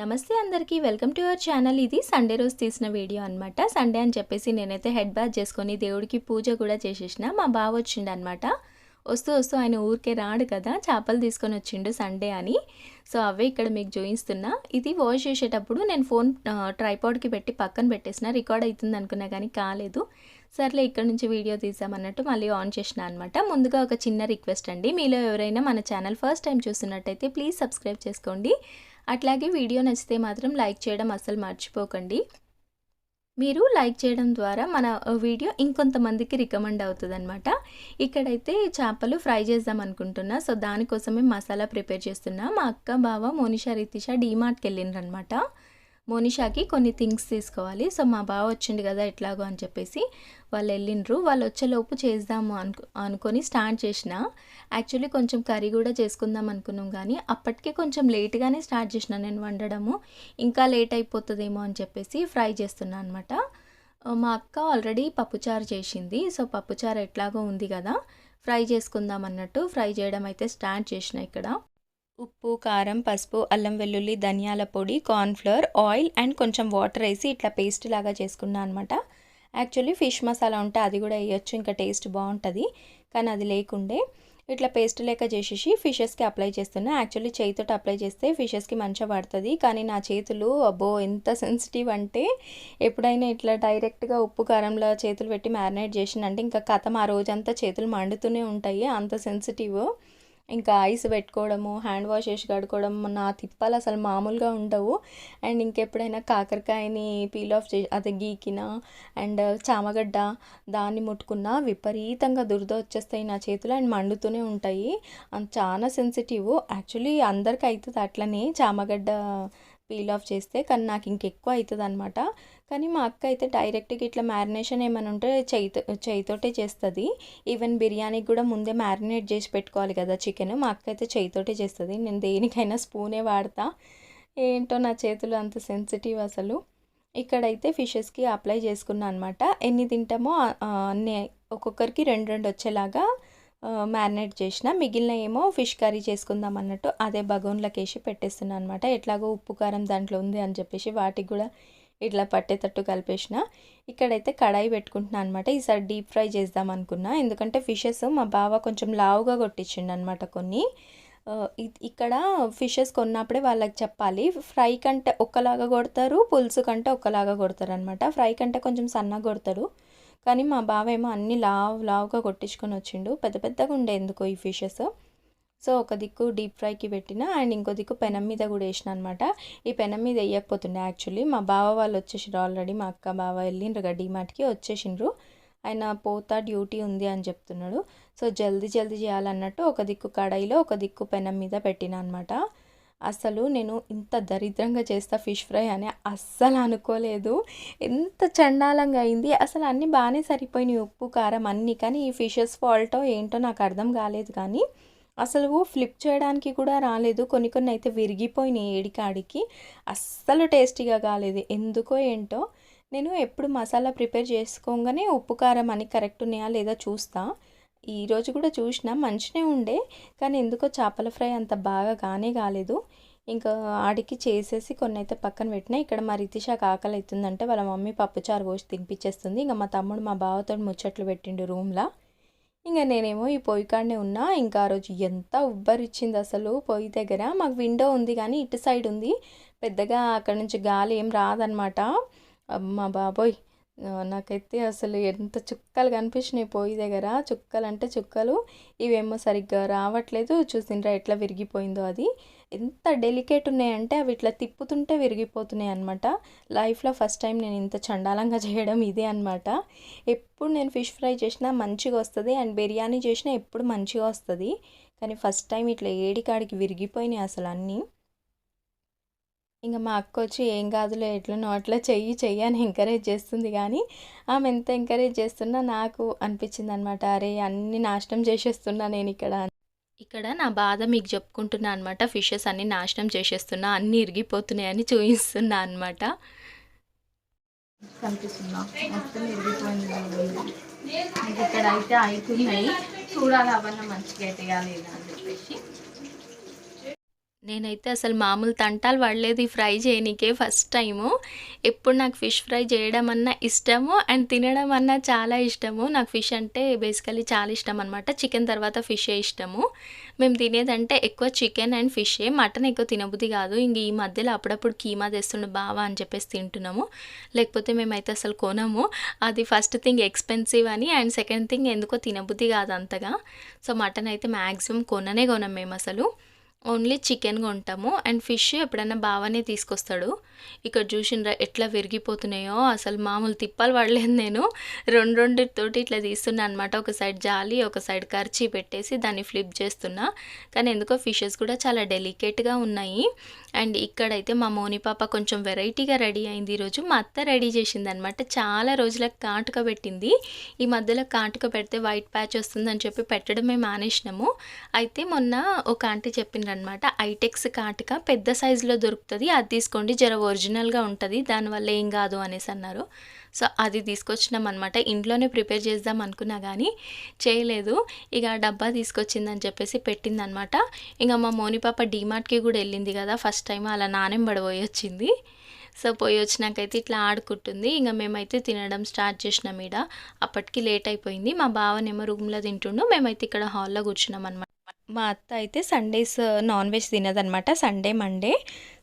నమస్తే అందరికీ welcome to our channel. ఇది సండే రోజు తీసిన వీడియో అనమాట సండే అని చెప్పేసి నేనైతే హెడ్ బాత్ చేసుకొని దేవుడికి పూజ కూడా చేసేసిన. మా బావ వచ్చిండు అనమాట వస్తూ వస్తూ ఆయన ఊరికే రాడు కదా చేపలు తీసుకొని వచ్చిండు సండే అని. సో అవే ఇక్కడ మీకు చూపిస్తున్నా. ఇది వాష్ చేసేటప్పుడు నేను ఫోన్ ట్రైపాడ్కి పెట్టి పక్కన పెట్టేసిన. రికార్డ్ అవుతుంది అనుకున్నా కానీ కాలేదు. సర్లే ఇక్కడ నుంచి వీడియో తీసామన్నట్టు మళ్ళీ ఆన్ చేసిన అనమాట ముందుగా ఒక చిన్న రిక్వెస్ట్ అండి. మీలో ఎవరైనా మన ఛానల్ ఫస్ట్ టైం చూస్తున్నట్టయితే ప్లీజ్ సబ్స్క్రైబ్ చేసుకోండి. అట్లాగే వీడియో నచ్చితే మాత్రం లైక్ చేయడం అస్సలు మర్చిపోకండి. మీరు లైక్ చేయడం ద్వారా మన వీడియో ఇంకొంతమందికి రికమెండ్ అవుతుంది అనమాట ఇక్కడైతే చేపలు ఫ్రై చేద్దాం అనుకుంటున్నా. సో దానికోసమే మసాలా ప్రిపేర్ చేస్తున్నా. మా అక్క బావ మోనిషా రితిష డీమార్ట్కి వెళ్ళిండ్రనమాట మోనిషాకి కొన్ని థింగ్స్ తీసుకోవాలి. సో మా బావ వచ్చిండు కదా ఎట్లాగో అని చెప్పేసి వాళ్ళు వెళ్ళిండ్రు. వాళ్ళు వచ్చేలోపు చేద్దాము అనుకు అనుకొని స్టార్ట్ చేసిన. యాక్చువల్లీ కొంచెం కర్రీ కూడా చేసుకుందాం అనుకున్నాం కానీ అప్పటికే కొంచెం లేట్గానే స్టార్ట్ చేసిన. నేను వండడము ఇంకా లేట్ అయిపోతుందేమో అని చెప్పేసి ఫ్రై చేస్తున్నా అనమాట మా అక్క ఆల్రెడీ పప్పుచారు చేసింది. సో పప్పుచారు ఎట్లాగో ఉంది కదా. ఫ్రై చేసుకుందాం అన్నట్టు ఫ్రై చేయడం అయితే స్టార్ట్ చేసిన ఇక్కడ. ఉప్పు కారం పసుపు అల్లం వెల్లుల్లి ధనియాల పొడి కార్న్ఫ్లవర్ ఆయిల్ అండ్ కొంచెం వాటర్ వేసి ఇట్లా పేస్ట్ లాగా చేసుకున్నాను అనమాట యాక్చువల్లీ ఫిష్ మసాలా ఉంటే అది కూడా వేయొచ్చు ఇంకా టేస్ట్ బాగుంటుంది కానీ అది లేకుండే. ఇట్లా పేస్ట్ లేక చేసేసి ఫిషెస్కి అప్లై చేస్తున్నా. యాక్చువల్లీ చేతితో అప్లై చేస్తే ఫిషెస్కి మంచిగా పడుతుంది కానీ నా చేతులు అబ్బో ఎంత సెన్సిటివ్ అంటే ఎప్పుడైనా ఇట్లా డైరెక్ట్గా ఉప్పు కారంలో చేతులు పెట్టి మ్యారినేట్ చేసినంటే ఇంకా కథం ఆ రోజంతా చేతులు మండుతూనే ఉంటాయి అంత సెన్సిటివ్ ఇంకా ఐస్ పెట్టుకోవడము హ్యాండ్ వాష్ చేసి కడుకోవడం నా తిప్పాలు అసలు మామూలుగా ఉండవు. అండ్ ఇంకెప్పుడైనా కాకరకాయని పీల్ ఆఫ్ చే అదే గీకిన అండ్ చామగడ్డ దాన్ని ముట్టుకున్న విపరీతంగా దురద వచ్చేస్తాయి నా చేతులు అండ్ మండుతూనే ఉంటాయి. చాలా సెన్సిటివ్ యాక్చువల్లీ అందరికి అవుతుంది అట్లనే చామగడ్డ పీల్ ఆఫ్ చేస్తే కానీ నాకు ఇంకెక్కువ అవుతుంది అనమాట కానీ మా అక్క అయితే డైరెక్ట్గా ఇట్లా మ్యారినేషన్ ఏమైనా ఉంటే చేయితో చేయితోటే చేస్తుంది. ఈవెన్ బిర్యానీకి కూడా ముందే మ్యారినేట్ చేసి పెట్టుకోవాలి కదా చికెన్. మా అక్క అయితే చేయితోటే చేస్తుంది. నేను దేనికైనా స్పూనే వాడతా. ఏంటో నా చేతులు అంత సెన్సిటివ్ అసలు. ఇక్కడైతే ఫిషెస్కి అప్లై చేసుకున్నా అనమాట ఎన్ని తింటామో అన్ని ఒక్కొక్కరికి రెండు రెండు వచ్చేలాగా మ్యారినేట్ చేసిన. మిగిలిన ఏమో ఫిష్ కర్రీ చేసుకుందాం అన్నట్టు అదే బగోన్లోకి వేసి పెట్టేస్తున్నాను అనమాట ఎట్లాగో ఉప్పు కారం దాంట్లో ఉంది అని చెప్పేసి వాటికి కూడా ఇట్లా పట్టేటట్టు కలిపేసిన. ఇక్కడైతే కడాయి పెట్టుకుంటున్నా అనమాట ఈసారి డీప్ ఫ్రై చేద్దాం అనుకున్నా. ఎందుకంటే ఫిషెస్ మా బావ కొంచెం లావుగా కొట్టించిండు అనమాట కొన్ని. ఇక్కడ ఫిషెస్ కొన్నప్పుడే వాళ్ళకి చెప్పాలి. ఫ్రై కంటే ఒకలాగా కొడతారు పులుసు కంటే ఒకలాగా కొడతారు అనమాట ఫ్రై కంటే కొంచెం సన్నగా కొడతారు. కానీ మా బావ ఏమో అన్ని లావ్ లావుగా కొట్టించుకొని వచ్చిండు. పెద్ద పెద్దగా ఉండే ఎందుకో ఈ ఫిషెస్. సో ఒక దిక్కు డీప్ ఫ్రైకి పెట్టిన అండ్ ఇంకో దిక్కు పెనం మీద కూడా వేసిన అనమాట ఈ పెనం మీద వేయకపోతుండే యాక్చువల్లీ. మా బావ వాళ్ళు వచ్చేసిండ్రు ఆల్రెడీ. మా అక్క బావ వెళ్ళిండ్రు కదా డీమార్ట్కి వచ్చేసిండ్రు. ఆయన పోతా డ్యూటీ ఉంది అని చెప్తున్నాడు. సో జల్దీ జల్దీ చేయాలన్నట్టు ఒక దిక్కు కడాయిలో ఒక దిక్కు పెనం మీద పెట్టిన అనమాట అసలు నేను ఇంత దరిద్రంగా చేస్తా ఫిష్ ఫ్రై అని అస్సలు అనుకోలేదు. ఎంత చండాలంగా అయింది. అసలు అన్నీ బాగానే సరిపోయినాయి. ఉప్పు కారం అన్నీ. కానీ ఈ ఫిషెస్ ఫాల్టో ఏంటో నాకు అర్థం కాలేదు కానీ అసలు ఫ్లిప్ చేయడానికి కూడా రాలేదు. కొన్ని కొన్ని అయితే విరిగిపోయినాయి ఏడికాడికి. అస్సలు టేస్టీగా కాలేదు. ఎందుకో ఏంటో నేను ఎప్పుడు మసాలా ప్రిపేర్ చేసుకోగానే ఉప్పు కారం అని కరెక్ట్ ఉన్నాయా లేదా చూస్తా. ఈరోజు కూడా చూసిన మంచినే ఉండే. కానీ ఎందుకో చేపల ఫ్రై అంత బాగా కానే కాలేదు. ఇంకా ఆడికి చేసేసి కొన్ని అయితే పక్కన పెట్టినా ఇక్కడ మా రితిషాకి ఆకలి అవుతుందంటే. వాళ్ళ మమ్మీ పప్పుచారు పోసి తినిపించేస్తుంది. ఇంకా మా తమ్ముడు మా బావతో ముచ్చట్లు పెట్టిండు రూమ్లో. ఇంకా నేనేమో ఈ పొయ్యి కాడనే ఉన్నా ఇంకా ఆ రోజు ఎంత ఉబ్బరిచ్చింది అసలు పొయ్యి దగ్గర. మాకు విండో ఉంది కానీ ఇటు సైడ్ ఉంది. పెద్దగా అక్కడ నుంచి గాలి ఏం రాదనమాట. మా బాబోయ్! నాకైతే అసలు ఎంత చుక్కలు కనిపించినాయి పొయ్యి దగ్గర. చుక్కలు అంటే చుక్కలు. ఇవేమో సరిగ్గా రావట్లేదు. చూసిండ్రా ఎట్లా విరిగిపోయిందో అది. ఎంత డెలికేట్ ఉన్నాయంటే అవి ఇట్లా తిప్పుతుంటే విరిగిపోతున్నాయి అనమాట లైఫ్లో ఫస్ట్ టైం నేను ఇంత చండాలంగా చేయడం ఇదే అనమాట ఎప్పుడు నేను ఫిష్ ఫ్రై చేసినా మంచిగా వస్తుంది అండ్ బిర్యానీ చేసినా ఎప్పుడు మంచిగా వస్తుంది. కానీ ఫస్ట్ టైం ఇట్లా ఏడికాడికి విరిగిపోయినాయి అసలు అన్నీ. ఇంకా మా అక్క వచ్చి ఏం కాదులే ఎట్లనో అట్లా చెయ్యి చెయ్యి అని ఎంకరేజ్ చేస్తుంది కానీ ఆమె ఎంత ఎంకరేజ్ చేస్తున్నా నాకు అనిపించింది అనమాట అరే అన్ని నాశనం చేసేస్తున్నా నేను ఇక్కడ ఇక్కడ నా బాధ మీకు చెప్పుకుంటున్నా అనమాట ఫిషెస్ అన్ని నాశనం చేసేస్తున్నా అన్నీ ఇరిగిపోతున్నాయని చూపిస్తున్నా అనమాట కనిపిస్తున్నా మొత్తం ఇరిగిపోయింది. ఇక్కడ అయితే అవుతున్నాయి చూడాలి అవన్నీ మంచిగా అయితే లేదా నేనైతే అసలు మామూలు తంటాలు పడలేదు ఈ ఫ్రై చేయనీకే ఫస్ట్ టైము. ఎప్పుడు నాకు ఫిష్ ఫ్రై చేయడం అన్నా ఇష్టము అండ్ తినడం అన్నా చాలా ఇష్టము. నాకు ఫిష్ అంటే బేసికలీ చాలా ఇష్టం అనమాట చికెన్ తర్వాత ఫిషే ఇష్టము. మేము తినేదంటే ఎక్కువ చికెన్ అండ్ ఫిషే. మటన్ ఎక్కువ తినబుద్ధి కాదు. ఇంక ఈ మధ్యలో అప్పుడప్పుడు కీమా తెస్తుండే బావా అని చెప్పేసి తింటున్నాము. లేకపోతే మేమైతే అసలు కొనము. అది ఫస్ట్ థింగ్ ఎక్స్పెన్సివ్ అని అండ్ సెకండ్ థింగ్ ఎందుకో తినబుద్ధి కాదు అంతగా. సో మటన్ అయితే మ్యాక్సిమం కొననే కొనం మేము అసలు. ఓన్లీ చికెన్ కొంటాము అండ్ ఫిష్ ఎప్పుడైనా బాగానే తీసుకొస్తాడు. ఇక్కడ చూసిండ్రా ఎట్లా విరిగిపోతున్నాయో. అసలు మామూలు తిప్పాలు పడలేదు నేను. రెండు రెండు తోటి ఇట్లా తీస్తున్నా అనమాట ఒక సైడ్ జాలి ఒక సైడ్ కర్చీ పెట్టేసి దాన్ని ఫ్లిప్ చేస్తున్నా. కానీ ఎందుకో ఫిషెస్ కూడా చాలా డెలికేట్గా ఉన్నాయి. అండ్ ఇక్కడైతే మా మోని పాప కొంచెం వెరైటీగా రెడీ అయింది ఈరోజు. మా అత్త రెడీ చేసింది అనమాట చాలా రోజులకు కాటుక పెట్టింది. ఈ మధ్యలో కాటుక పెడితే వైట్ ప్యాచ్ వస్తుందని చెప్పి పెట్టడమే మానేసినాము. అయితే మొన్న ఒక ఆంటీ అనమాట. ఐటెక్స్ కాటిక పెద్ద సైజులో దొరుకుతుంది. అది తీసుకోండి. జర ఒరిజినల్గా ఉంటుంది. దానివల్ల ఏం కాదు అనేసి అన్నారు. సో అది తీసుకొచ్చినాం అనమాట. ఇంట్లోనే ప్రిపేర్ చేద్దాం అనుకున్నా కానీ చేయలేదు. ఇక డబ్బా తీసుకొచ్చిందని చెప్పేసి పెట్టిందనమాట. ఇంకా మా మోని పాప డీమార్ట్కి కూడా వెళ్ళింది కదా. ఫస్ట్ టైం అలా నానెం పడబోయి వచ్చింది. సో పోయి వచ్చినాకైతే ఇట్లా ఆడుకుంటుంది. ఇంకా మేమైతే తినడం స్టార్ట్ చేసినాం ఇడ అప్పటికి లేట్ అయిపోయింది. మా బావనేమో రూమ్లో తింటుండు. మేమైతే ఇక్కడ హాల్లో కూర్చున్నాం అనమాట. మా అత్త అయితే సండేస్ నాన్ వెజ్ తినదనమాట సండే మండే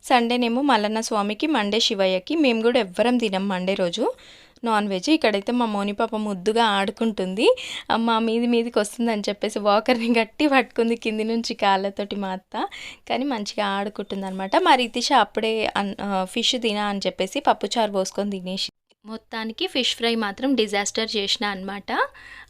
సండేనేమో మల్లన్న స్వామికి మండే శివయ్యకి. మేము కూడా ఎవ్వరం తినం మండే రోజు. నాన్ వెజ్ ఇక్కడైతే మా మోని పాప ముద్దుగా ఆడుకుంటుంది. మా మీది మీదికి వస్తుందని చెప్పేసి వాకర్ని గట్టి పట్టుకుంది కింది నుంచి కాళ్ళతోటి మా అత్త. కానీ మంచిగా ఆడుకుంటుంది అనమాట మా రితిష అప్పుడే ఫిష్ uh, తినా అని చెప్పేసి పప్పుచారు పోసుకొని తినేసి మొత్తానికి ఫిష్ ఫ్రై మాత్రం డిజాస్టర్ చేసిన అనమాట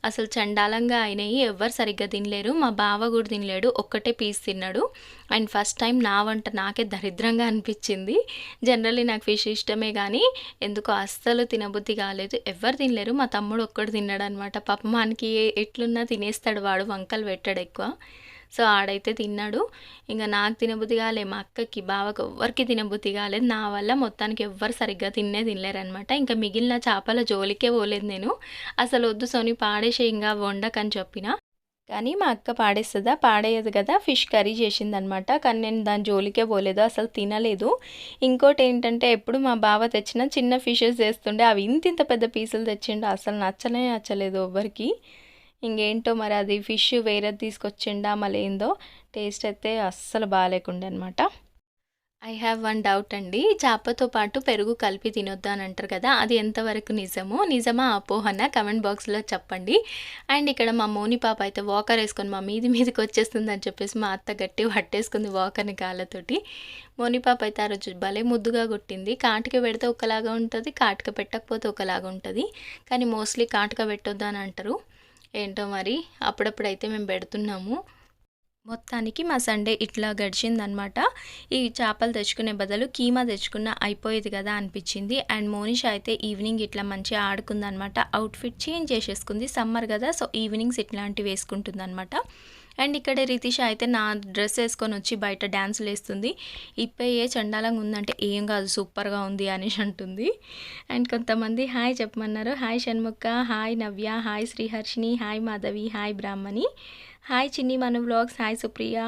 అసలు చండాలంగా అయినాయి ఎవ్వరు సరిగ్గా తినలేరు. మా బావ కూడా తినలేడు ఒక్కటే పీస్ తిన్నాడు. అండ్ ఫస్ట్ టైం నా వంట నాకే దరిద్రంగా అనిపించింది. జనరల్లీ నాకు ఫిష్ ఇష్టమే కానీ ఎందుకో అస్సలు తినబుద్ధి కాలేదు. ఎవ్వరు తినలేరు మా తమ్ముడు ఒక్కడు తిన్నాడు అనమాట పాప మనకి ఎట్లున్నా తినేస్తాడు వాడు వంకలు పెట్టాడు ఎక్కువ. సో ఆడైతే తిన్నాడు. ఇంకా నాకు తినబుద్ధి కాలే మా అక్కకి బావకు ఎవ్వరికి తినబుద్ధి కాలేదు. నా వల్ల మొత్తానికి ఎవ్వరు సరిగ్గా తిన్నే తినలేరనమాట ఇంకా మిగిలిన చేపల జోలికే పోలేదు నేను. అసలు వద్దు సోని పాడేసే ఇంకా వండకని చెప్పిన. కానీ మా అక్క పాడేస్తుందా? పాడేయదు కదా. ఫిష్ కర్రీ చేసిందనమాట కానీ నేను దాని జోలికే పోలేదు. అసలు తినలేదు. ఇంకోటి ఏంటంటే ఎప్పుడు మా బావ తెచ్చిన చిన్న ఫిషెస్ చేస్తుండే. అవి ఇంత ఇంత పెద్ద పీసులు తెచ్చిండు. అసలు నచ్చనే నచ్చలేదు ఎవ్వరికి. ఇంకేంటో మరి అది ఫిష్ వేరేది తీసుకొచ్చిండా మళ్ళీ ఏందో టేస్ట్ అయితే అస్సలు బాగాలేకుండా అనమాట ఐ హ్యావ్ వన్ డౌట్ అండి. చేపతో పాటు పెరుగు కలిపి తినొద్దు అని అంటారు కదా అది ఎంతవరకు నిజమో? నిజమా అపోహన కమెంట్ బాక్స్లో చెప్పండి. అండ్ ఇక్కడ మా మోని పాప అయితే వాకర్ వేసుకొని మా మీది మీదకి వచ్చేస్తుంది అని చెప్పేసి మా అత్త గట్టి పట్టేసుకుంది వాకర్ని కాళ్ళతోటి మోని పాప అయితే ఆ రోజు భలే ముద్దుగా కొట్టింది. కాటుక పెడితే ఒకలాగా ఉంటుంది కాటుక పెట్టకపోతే ఒకలాగా ఉంటుంది. కానీ మోస్ట్లీ కాటుక పెట్టొద్దు అని అంటారు. ఏంటో మరి అప్పుడప్పుడైతే మేము పెడుతున్నాము. మొత్తానికి మా సండే ఇట్లా గడిచిందనమాట ఈ చేపలు తెచ్చుకునే బదులు కీమా తెచ్చుకున్న అయిపోయేది కదా అనిపించింది. అండ్ మోనిష్ అయితే ఈవినింగ్ ఇట్లా మంచిగా ఆడుకుందనమాట అవుట్ఫిట్ చేంజ్ చేసేసుకుంది. సమ్మర్ కదా సో ఈవినింగ్స్ ఇట్లాంటివి వేసుకుంటుంది అనమాట అండ్ ఇక్కడ రితిష అయితే నా డ్రెస్ వేసుకొని వచ్చి బయట డ్యాన్సులు వేస్తుంది ఇప్పే ఏ చండాలంగా ఉందంటే ఏం కాదు సూపర్గా ఉంది అనేసి అంటుంది. అండ్ కొంతమంది హాయ్ చెప్పమన్నారు. Hi Shanmukha hi Navya hi Sriharshini hi Madhavi hi Brahmani. Hi Chinni Manu blogs hi Supriya.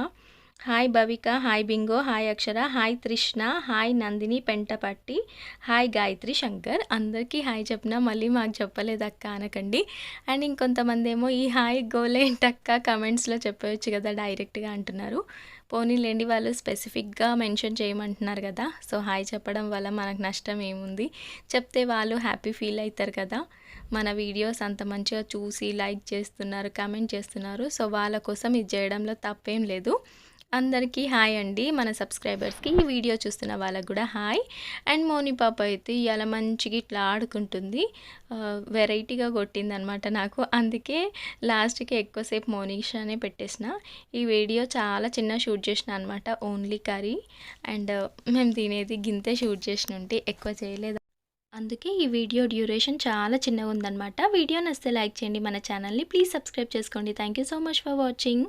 Hi Bhavika hi bingo hi Akshara hi Trishna hi Nandini Pentapatti hi Gayatri Shankar. అందరికీ hi చెప్పినా మళ్ళీ మాకు చెప్పలేదు అక్క అనకండి. And ఇంకొంతమంది ఏమో ఈ హాయ్ గోలేంటక్క కమెంట్స్లో చెప్పవచ్చు కదా డైరెక్ట్గా అంటున్నారు. పోనీలేండి వాళ్ళు స్పెసిఫిక్గా మెన్షన్ చేయమంటున్నారు కదా. సో హాయ్ చెప్పడం వల్ల మనకు నష్టం ఏముంది? చెప్తే వాళ్ళు హ్యాపీ ఫీల్ అవుతారు కదా. మన వీడియోస్ అంత మంచిగా చూసి లైక్ చేస్తున్నారు కమెంట్ చేస్తున్నారు. సో వాళ్ళ కోసం ఇది చేయడంలో తప్పేం లేదు. అందరికీ హాయ్ అండి. మన సబ్స్క్రైబర్స్కి ఈ వీడియో చూస్తున్న వాళ్ళకు కూడా హాయ్. అండ్ మోని పాప అయితే ఇవాళ మంచిగా ఇట్లా ఆడుకుంటుంది. వెరైటీగా కొట్టిందనమాట నాకు. అందుకే లాస్ట్కి ఎక్కువసేపు మోనిషానే పెట్టేసిన. ఈ వీడియో చాలా చిన్న షూట్ చేసిన అనమాట ఓన్లీ కర్రీ. అండ్ మేము తినేది గింతే షూట్ చేసిన ఉంటే ఎక్కువ చేయలేదు. అందుకే ఈ వీడియో డ్యూరేషన్ చాలా చిన్నగా ఉందన్నమాట. వీడియో నస్తే లైక్ చేయండి. మన ఛానల్ని ప్లీజ్ సబ్స్క్రైబ్ చేసుకోండి. Thank you so much for watching.